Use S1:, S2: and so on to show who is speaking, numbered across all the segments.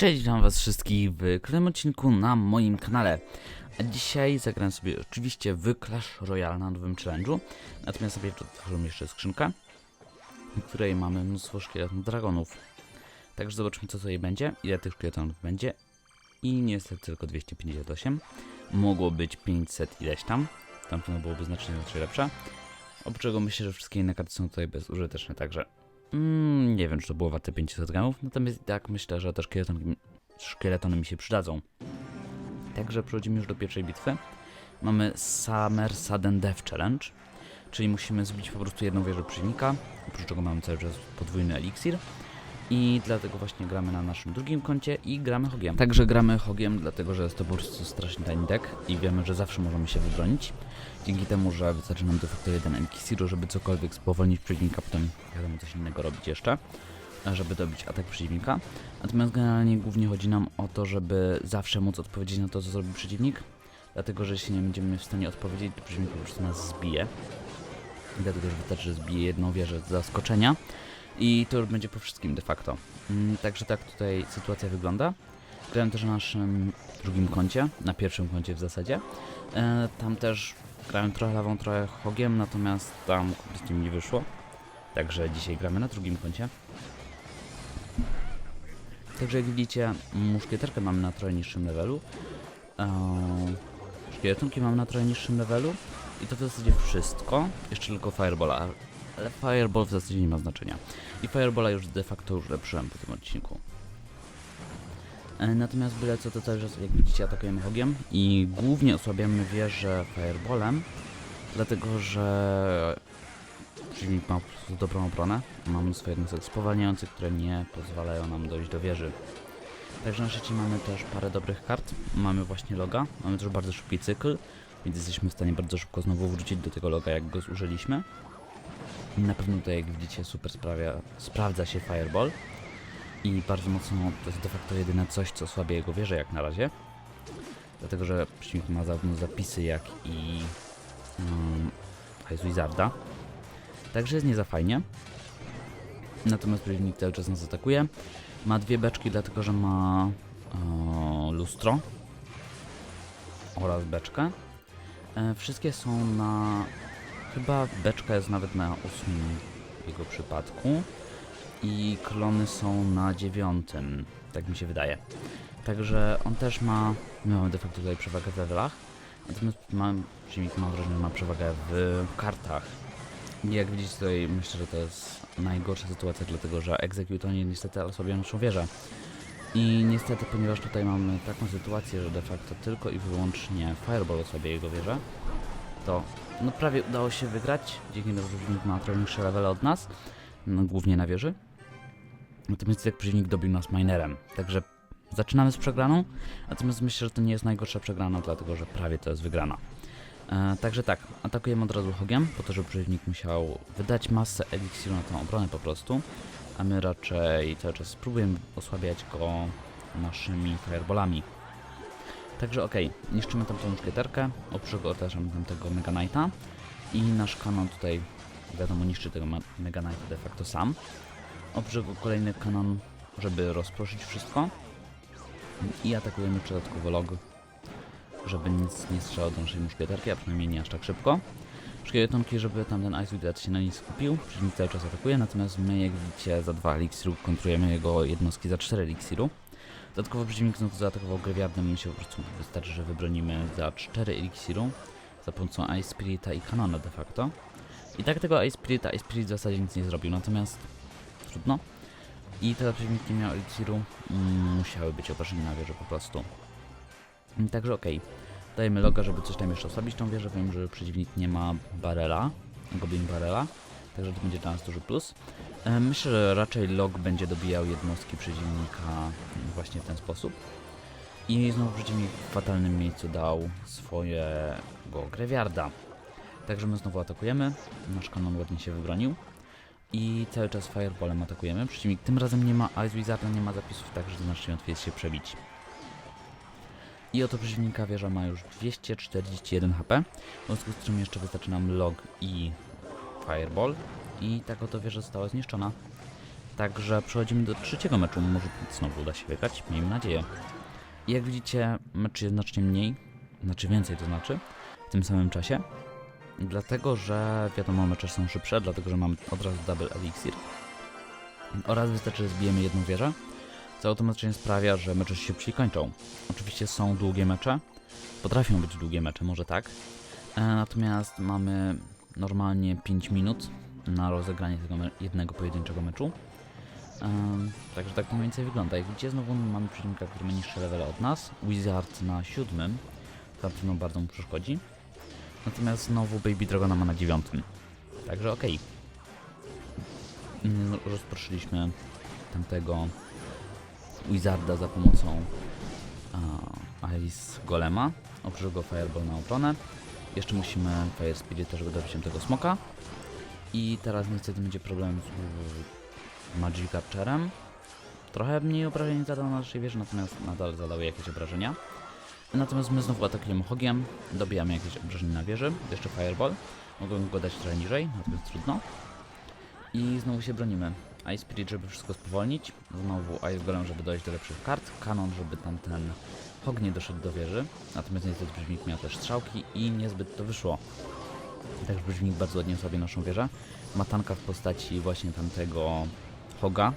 S1: Cześć, witam was wszystkich w kolejnym odcinku na moim kanale. A dzisiaj zagram sobie oczywiście w Clash Royale na nowym challenge'u. Natomiast sobie otworzymy jeszcze skrzynkę, w której mamy mnóstwo szkieletów dragonów. Także zobaczmy co tutaj będzie, ile tych szkieletów będzie. I niestety tylko 258. Mogło być 500 ileś tam. Tamto byłoby znacznie, znacznie lepsze. Oprócz czego myślę, że wszystkie inne karty są tutaj bezużyteczne, także Mm, nie wiem, czy to było warte 500 gramów, natomiast tak myślę, że te szkieletony, szkieletony mi się przydadzą. Także przechodzimy już do pierwszej bitwy. Mamy Summer Sudden Death Challenge, czyli musimy zbić po prostu jedną wieżę przeciwnika, oprócz czego mamy cały czas podwójny eliksir. I dlatego właśnie gramy na naszym drugim koncie i gramy hogiem. Także gramy hogiem, dlatego że jest to po prostu strasznie tani deck i wiemy, że zawsze możemy się wybronić. Dzięki temu, że wystarczy nam de facto jeden eliksiru, żeby cokolwiek spowolnić przeciwnika, potem wiadomo coś innego robić jeszcze, żeby dobić atak przeciwnika. Natomiast generalnie głównie chodzi nam o to, żeby zawsze móc odpowiedzieć na to, co zrobi przeciwnik, dlatego że jeśli nie będziemy w stanie odpowiedzieć, to przeciwnik po prostu nas zbije. Dlatego, że wystarczy, że zbije jedną wieżę z zaskoczenia i to już będzie po wszystkim de facto. Mm, Także tak tutaj sytuacja wygląda. Grałem też na naszym drugim koncie, na pierwszym koncie w zasadzie. E, tam też grałem trochę lawą, trochę hogiem, natomiast tam prostu mi nie wyszło. Także dzisiaj gramy na drugim koncie. Także jak widzicie, muszkieterkę mamy na trochę niższym levelu. Eee, szkieletonki mamy na trochę niższym levelu. I to w zasadzie wszystko. Jeszcze tylko Firebola. Ale Fireball w zasadzie nie ma znaczenia. I Firebola już de facto już lepszyłem po tym odcinku. E, Natomiast byle co to czas, jak widzicie, atakujemy hogiem i głównie osłabiamy wieżę fireballem, dlatego że przeciwnik ma dobrą obronę. Mamy mnóstwo jednostek spowalniających, które nie pozwalają nam dojść do wieży. Także na szczycie mamy też parę dobrych kart. Mamy właśnie loga, mamy też bardzo szybki cykl, więc jesteśmy w stanie bardzo szybko znowu wrócić do tego loga, jak go zużyliśmy. Na pewno jak widzicie, super sprawia, sprawdza się fireball i bardzo mocno to jest de facto jedyne coś, co słabie jego wieżę jak na razie. Dlatego, że przeciwnik ma zarówno zapisy, jak i um, Wizarda. Także jest nie za fajnie. Natomiast przeciwnik cały czas nas atakuje. Ma dwie beczki, dlatego że ma o, lustro oraz beczkę. E, wszystkie są na... Chyba beczka jest nawet na ósmym jego przypadku i klony są na dziewiątym, tak mi się wydaje. Także on też ma, my mamy de facto tutaj przewagę w levelach, natomiast mam, przeciwnik mam wrażenie, że ma przewagę w kartach. I jak widzicie tutaj, myślę, że to jest najgorsza sytuacja, dlatego że Executonie niestety osłabiają naszą wieżę. I niestety, ponieważ tutaj mamy taką sytuację, że de facto tylko i wyłącznie Fireball osłabia jego wieżę, to no prawie udało się wygrać, dzięki temu, że przeciwnik ma trochę niższe levele od nas, no, głównie na wieży. Natomiast jak przeciwnik dobił nas minerem. Także zaczynamy z przegraną, natomiast myślę, że to nie jest najgorsza przegrana, dlatego że prawie to jest wygrana. E, także tak, atakujemy od razu hogiem, po to, żeby przeciwnik musiał wydać masę eliksiru na tą obronę po prostu, a my raczej cały czas spróbujemy osłabiać go naszymi fireballami. Także okej, niszczymy tamtą muszkieterkę, oprócz tego też mamy tamtego Mega Knighta i nasz kanon tutaj, wiadomo, niszczy tego Mega Knighta de facto sam. Oprócz tego kolejny kanon, żeby rozproszyć wszystko. I atakujemy dodatkowo log, żeby nic nie strzelał do naszej muszkieterki, a przynajmniej nie aż tak szybko. Szkieletonki, żeby tamten Ice Wizard się na nic skupił, przeciwnik cały czas atakuje, natomiast my, jak widzicie, za dwa eliksiru kontrujemy jego jednostki za 4 eliksiru. Dodatkowo przeciwnik znowu zaatakował Graveyardem, my się po prostu wystarczy, że wybronimy za 4 eliksiru za pomocą Ice Spirita i Kanona de facto. I tak tego Ice Spirita, Ice Spirit w zasadzie nic nie zrobił, natomiast trudno. I teraz przeciwnik nie miał eliksiru, mm, musiały być obrażenia na wieżę po prostu. Także okej, dajemy loga, żeby coś tam jeszcze osłabić tą wieżę. Wiem, że przeciwnik nie ma barela, goblin barela, także to będzie dla nas duży plus. E, Myślę, że raczej log będzie dobijał jednostki przeciwnika właśnie w ten sposób. I znowu przeciwnik w fatalnym miejscu dał swojego Greviarda. Także my znowu atakujemy, nasz kanon ładnie się wybronił. I cały czas fireballem atakujemy. Przeciwnik tym razem nie ma Ice Wizarda, nie ma zapisów, także znacznie łatwiej jest się przebić. I oto przeciwnika wieża ma już 241 HP, w związku z czym jeszcze wystarczy nam log i fireball. I tak oto wieża została zniszczona. Także przechodzimy do trzeciego meczu. Może znowu uda się wygrać, miejmy nadzieję. I jak widzicie, mecz jest znacznie mniej, znaczy więcej to znaczy, w tym samym czasie. Dlatego, że wiadomo, mecze są szybsze, dlatego, że mamy od razu double elixir. Oraz wystarczy, że zbijemy jedną wieżę, co automatycznie sprawia, że mecze się szybciej kończą. Oczywiście są długie mecze, potrafią być długie mecze, może tak. E, natomiast mamy normalnie 5 minut na rozegranie tego jednego pojedynczego meczu. Em, także tak mniej więcej wygląda. Jak widzicie, znowu mamy przeciwnika, który ma niższe levele od nas. Wizard na siódmym. To na pewno bardzo mu przeszkodzi. Natomiast znowu Baby Dragona ma na dziewiątym. Także okej. Mm, Rozproszyliśmy tamtego Wizarda za pomocą a, Ice Golema. Oprócz go Fireball na obronę. Jeszcze musimy Fire Spirit, żeby dobić się tego smoka. I teraz niestety będzie problem z Magic Archerem. Trochę mniej obrażeń zadał na naszej wieży, natomiast nadal zadały jakieś obrażenia. Natomiast my znowu atakujemy Hogiem, dobijamy jakieś obrażenia na wieży, jeszcze Fireball. Mogłem go dać trochę niżej, natomiast trudno. I znowu się bronimy. Ice Spirit, żeby wszystko spowolnić. Znowu Ice Golem, żeby dojść do lepszych kart. Kanon, żeby tamten Hog nie doszedł do wieży. Natomiast niestety przeciwnik miał też strzałki i niezbyt to wyszło. Także przeciwnik bardzo ładnie sobie naszą wieżę. Ma tanka w postaci właśnie tamtego Hoga.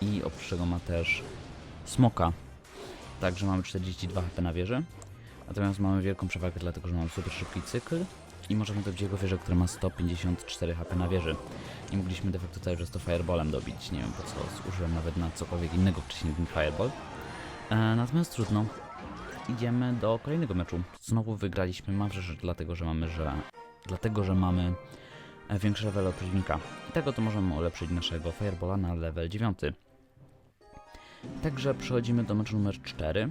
S1: I oprócz tego ma też Smoka. Także mamy 42 HP na wieży. Natomiast mamy wielką przewagę, dlatego że mamy super szybki cykl. I możemy dobić jego wieżę, która ma 154 HP na wieży. I mogliśmy de facto cały czas to Fireballem dobić. Nie wiem po co użyłem nawet na cokolwiek innego wcześniej niż Fireball. E, natomiast trudno. Idziemy do kolejnego meczu. Znowu wygraliśmy. Że dlatego, że mamy, że dlatego, że mamy e, większe level od przeciwnika. I tego to możemy ulepszyć naszego Fireballa na level 9. Także przechodzimy do meczu numer 4.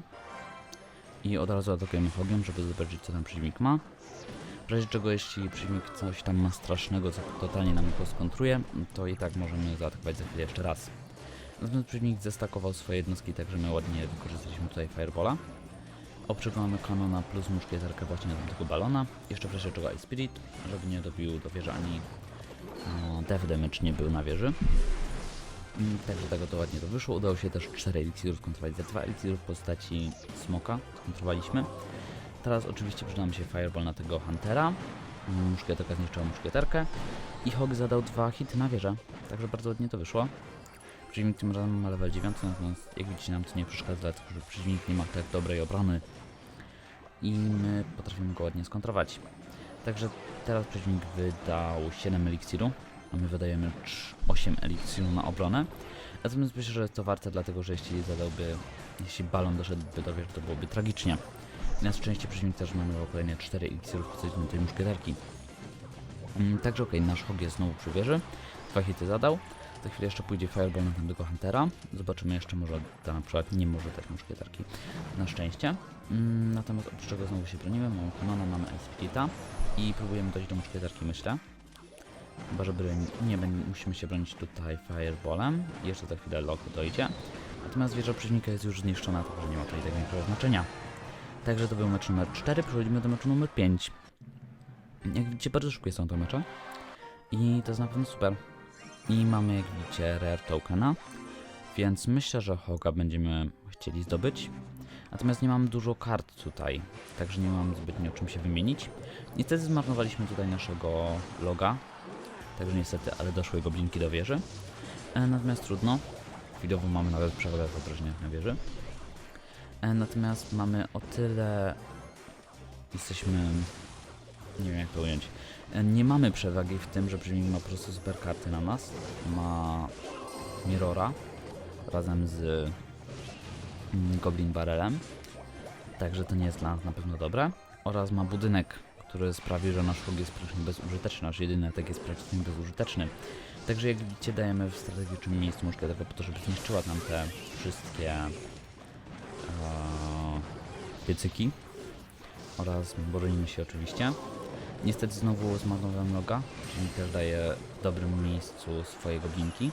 S1: I od razu atakujemy Hogiem, żeby zobaczyć co tam przeciwnik ma. W razie czego jeśli przeciwnik coś tam ma strasznego, co totalnie nam to skontruje, to i tak możemy zaatakować za chwilę jeszcze raz. Natomiast przeciwnik zestakował swoje jednostki, także my ładnie wykorzystaliśmy tutaj Firebola. Oprzygamy kanona plus muszkieterkę właśnie na tego balona. Jeszcze w razie czego Ice Spirit, żeby nie dobił do wieży ani no, Death Damage nie był na wieży. Mm, Także tego to ładnie to wyszło. Udało się też 4 eliksiry skontrolować. Za 2 eliksiry w postaci smoka skontrolowaliśmy. Teraz oczywiście przyda nam się Fireball na tego Huntera. Mm, Muszkieterka zniszczyła muszkieterkę. I Hog zadał dwa hity na wieżę. Także bardzo ładnie to wyszło. Przeciwnik tym razem ma level 9, natomiast jak widzicie nam to nie przeszkadza, dlatego że przeciwnik nie ma tak dobrej obrony. I my potrafimy go ładnie skontrować. Także teraz przeciwnik wydał 7 eliksiru, a my wydajemy 8 eliksiru na obronę. Natomiast myślę, że jest to warte, dlatego że jeśli zadałby, jeśli balon doszedłby do wieży, to byłoby tragicznie. I na szczęście przeciwnik też mamy kolejne 4 eliksirów postaci tej muszkieterki. Mm, Także okej, nasz hog jest znowu przy wieży. Hity zadał. Za chwilę jeszcze pójdzie Fireball na tamtego Huntera. Zobaczymy jeszcze, może ta na przykład nie może dać muszkieterki. Na szczęście. Mm, natomiast oprócz czego znowu się bronimy, mamy Kanona, mamy Ice Splita i próbujemy dojść do muszkieterki, myślę. Chyba, że nie musimy się bronić tutaj Fireballem. Jeszcze za chwilę Lok dojdzie. Natomiast wieża przeciwnika jest już zniszczona, także nie ma tutaj tak większego znaczenia. Także to był mecz numer 4, przechodzimy do meczu numer 5. Jak widzicie, bardzo szybkie są te mecze. I to jest na pewno super. I mamy, jak widzicie, Rare Tokena. Więc myślę, że Hoga będziemy chcieli zdobyć. Natomiast nie mam dużo kart tutaj, także nie mam zbytnio czym się wymienić. Niestety zmarnowaliśmy tutaj naszego loga. Także niestety, ale doszły goblinki do wieży. E, natomiast trudno. Chwilowo mamy nawet przewagę w obrażeniach na wieży. E, natomiast mamy o tyle... Jesteśmy... Nie wiem jak to ująć. E, Nie mamy przewagi w tym, że przeciwnik ma po prostu super karty na nas. Ma Mirrora razem z mm, Goblin Barrelem. Także to nie jest dla nas na pewno dobre. Oraz ma budynek, który sprawi, że nasz hog jest praktycznie bezużyteczny. Nasz jedyny atak jest praktycznie bezużyteczny. Także jak widzicie dajemy w strategicznym miejscu muszkieterkę po to, żeby zniszczyła nam te wszystkie e, piecyki. Oraz bronimy się oczywiście. Niestety znowu zmarnowałem loga, czyli też daje w dobrym miejscu swoje goblinki.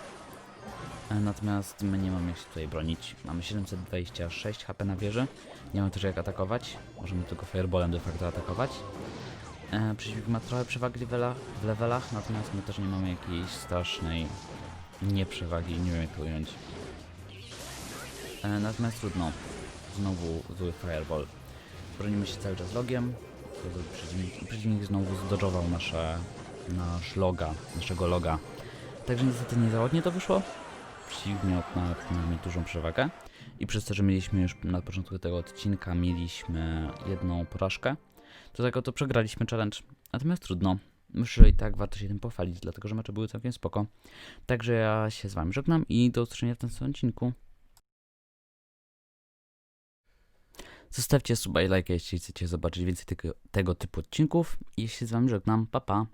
S1: E, Natomiast my nie mamy jak się tutaj bronić. Mamy 726 HP na wieży. Nie mamy też jak atakować. Możemy tylko fireballem de facto atakować. E, przeciwnik ma trochę przewagi w levelach, w levelach, natomiast my też nie mamy jakiejś strasznej nie przewagi, nie wiem jak to ująć. E, natomiast trudno. Znowu zły fireball. Bronimy się cały czas logiem. Przeciwnik, przeciwnik znowu zdodżował nasze, nasz loga, naszego loga. Także niestety niezawodnie to wyszło. Przeciwnik miał nad nami dużą przewagę. I przez to, że mieliśmy już na początku tego odcinka mieliśmy jedną porażkę, to tego to przegraliśmy challenge. Natomiast trudno. Myślę, że i tak warto się tym pochwalić, dlatego że mecze były całkiem spoko. Także ja się z wami żegnam i do usłyszenia w następnym odcinku. Zostawcie suba i lajka, jeśli chcecie zobaczyć więcej tego, tego typu odcinków. I ja się z wami żegnam. Pa, pa.